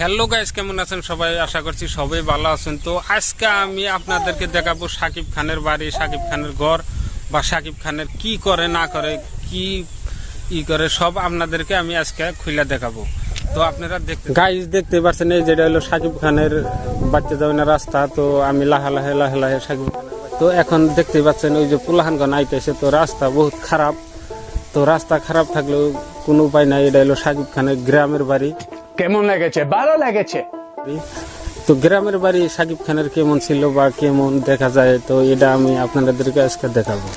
Hello guys, কেমন আছেন সবাই? আশা করছি সবাই ভালো আছেন। তো আজকে আমি আপনাদেরকে দেখাবো সাকিব খানের বাড়ি, সাকিব খানের ঘর বা সাকিব খানের কি করে, না করে, কি ই করে, সব আপনাদেরকে আমি আজকে খুলে দেখাবো। তো আপনারা দেখতে গাইস, দেখতে পাচ্ছেন, এই যেটা হলো সাকিব খানের বাচ্চা যাওয়ার রাস্তা। তো আমি লাহে লাহে লাহে লাহে সাকিব তো এখন দেখতে পাচ্ছেন, ওই যে পুলাহানগঞ্জ আইতেছে। তো রাস্তা বহুত খারাপ। তো রাস্তা খারাপ থাকলেও কোনো উপায় নাই। এটা হলো সাকিব খানের গ্রামের বাড়ি। কেমন লেগেছে? ভালো লেগেছে? তো গ্রামের বাড়ি সাকিব খানের কেমন ছিল বা কেমন দেখা যায়, তো এটা আমি আপনাদেরকে আজকে দেখাবো।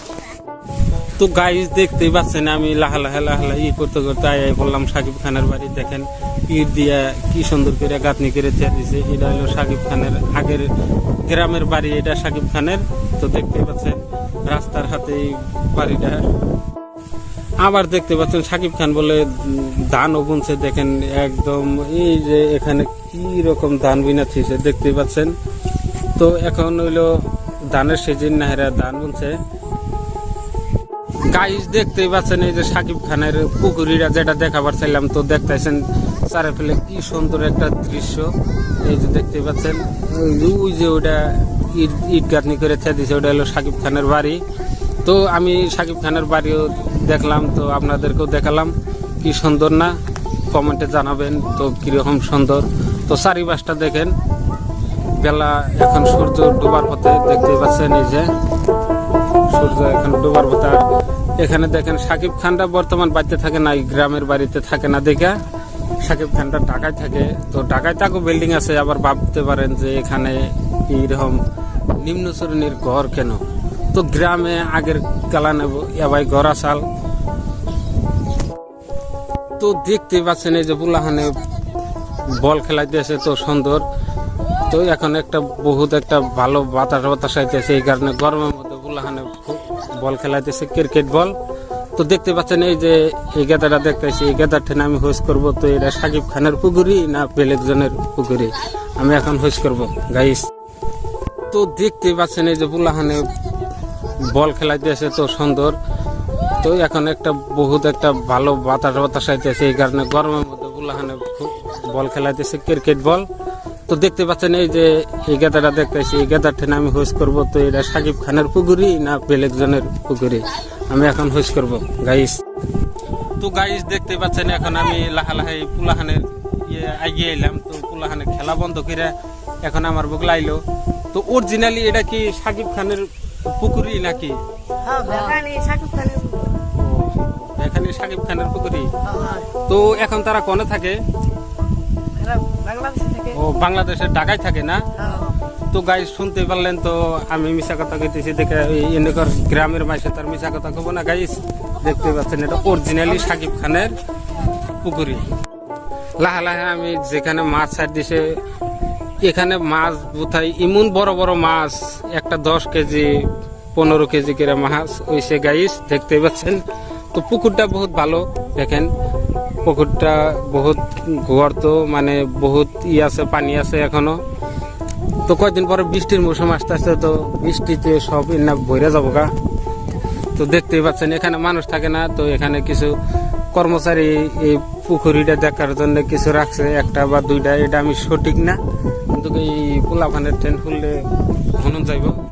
তো গাইজ দেখতেই পাচ্ছেন, আমি লাহা লাহা লাহা লাহা ই করতে করতে আয় বললাম, সাকিব খানের বাড়ি দেখেন, ইট দিয়া কি সুন্দর করে গাঁথনি করে চেয়ার দিছে এটা হলো সাকিব খানের আগের গ্রামের বাড়ি, এটা সাকিব খানের। তো দেখতেই পাচ্ছেন, রাস্তার হাতেই বাড়িটা। আবার দেখতে পাচ্ছেন সাকিব খান বলে ধান বুনছে দেখেন একদম এই যে এখানে কি রকম ধান বিনা থিছে দেখতে পাচ্ছেন। তো এখন হইল ধানের সিজন নাহেরা ধান বুনছে গাইজ দেখতেই পাচ্ছেন এই যে সাকিব খানের পুকুরিরা যেটা দেখাবার চাইলাম, তো দেখতেছেন চারে ফেলে কি সুন্দর একটা দৃশ্য। এই যে দেখতে পাচ্ছেন, ওই যে- ওই যে ওটা ইট ইট গাঁথনি করে থে দিছে ওটা হলো সাকিব খানের বাড়ি। তো আমি সাকিব খানের বাড়িও দেখলাম, তো আপনাদেরকেও দেখালাম। কি সুন্দর না? কমেন্টে জানাবেন, তো কীরকম সুন্দর। তো চারিপাশটা দেখেন, বেলা এখন সূর্য ডোবার পথে দেখতে পাচ্ছেন এই যে, সূর্য এখন ডোবার পথে। এখানে দেখেন, সাকিব খানটা বর্তমান বাড়িতে থাকে না, এই গ্রামের বাড়িতে থাকে না। দেখা সাকিব খানটা ঢাকায় থাকে, তো ঢাকায় তাকে বিল্ডিং আছে, আবার ভাবতে পারেন যে এখানে এইরকম নিম্ন শ্রেণির ঘর কেন? তো গ্রামে আগের কালা নেব এবার ঘর আসাল তো দেখতে পাচ্ছেন এই যে বুলাহানে বল খেলাইতেছে তো সুন্দর। তো এখন একটা বহুত একটা ভালো বাতাস বাতাস আইতেছে, এই কারণে গরমের মধ্যে বুলাহানে বল খেলাইতেছে, ক্রিকেট বল। তো দেখতে পাচ্ছেন এই যে এই গেদাটা দেখতেছি, এই গেদার ঠেনে আমি হোস করব, তো এটা সাকিব খানের পুকুরি না বেলেকজনের পুকুরি? আমি এখন হোস করব গাইস তো দেখতে পাচ্ছেন এই যে বুলাহানে বল খেলাইতেছে তো সুন্দর। তো এখন একটা বহুত একটা ভালো বাতাস বাতাস আইতেছে, এই কারণে গরমের মধ্যে বুলাহানে ফু- বল খেলাইতেছে ক্রিকেট বল। তো দেখতে পাচ্ছেন এই যে এই গেদাটা দেখতেছি, এই গেদার ঠেনে আমি হোস করব, তো এটা সাকিব খানের পুকুরি না বেলেকজনের পুকুরি আমি এখন হোস করব গাইস তো গাইস দেখতে পাচ্ছেন এখন আমি লাহা লাহাই পুলাহানের ইয়ে এগিয়ে এলাম, তো পুলাহানের খেলা বন্ধ করে এখন আমার বুক আইলো তো অরিজিনালি এটা কি সাকিব খানের পুকুরি নাকি? হ্যাঁ বেকানি সাকিব খানের এখানে সাকিব খানের পুকুরি হ্যাঁ তো এখন তারা কনে থাকে? ও বাংলাদেশের ঢাকায় থাকে না? হ্যাঁ তো গাই শুনতে পারলেন তো আমি মিশা কথা কইতেছি দেখে এনেকর গ্রামের মাসে তার মিশা কথা কব না গাইস দেখতে পাচ্ছেন এটা অরিজিনালি সাকিব খানের পুকুরি লাহা লাহে আমি যেখানে মাছ ছাড় দিছে এখানে মাছ বোথাই ইমন বড় বড় মাছ, একটা দশ কেজি, পনেরো কেজি করে মাছ ওইসে গাইস, দেখতে পাচ্ছেন। তো পুকুরটা বহুত ভালো, দেখেন। পুকুরটা বহুত ঘর তো মানে বহুত ই আছে, পানি আছে এখনও। তো কয়েকদিন পরে বৃষ্টির মৌসুম আসতে আসতে তো বৃষ্টিতে সব না বইরা যাব গা। তো দেখতেই পাচ্ছেন, এখানে মানুষ থাকে না, তো এখানে কিছু কর্মচারী এই পুকুরিটা দেখার জন্য কিছু রাখছে, একটা বা দুইটা, এটা আমি সঠিক না। কিন্তু এই পোলাপানের ট্রেন খুললে ঘন যাইব।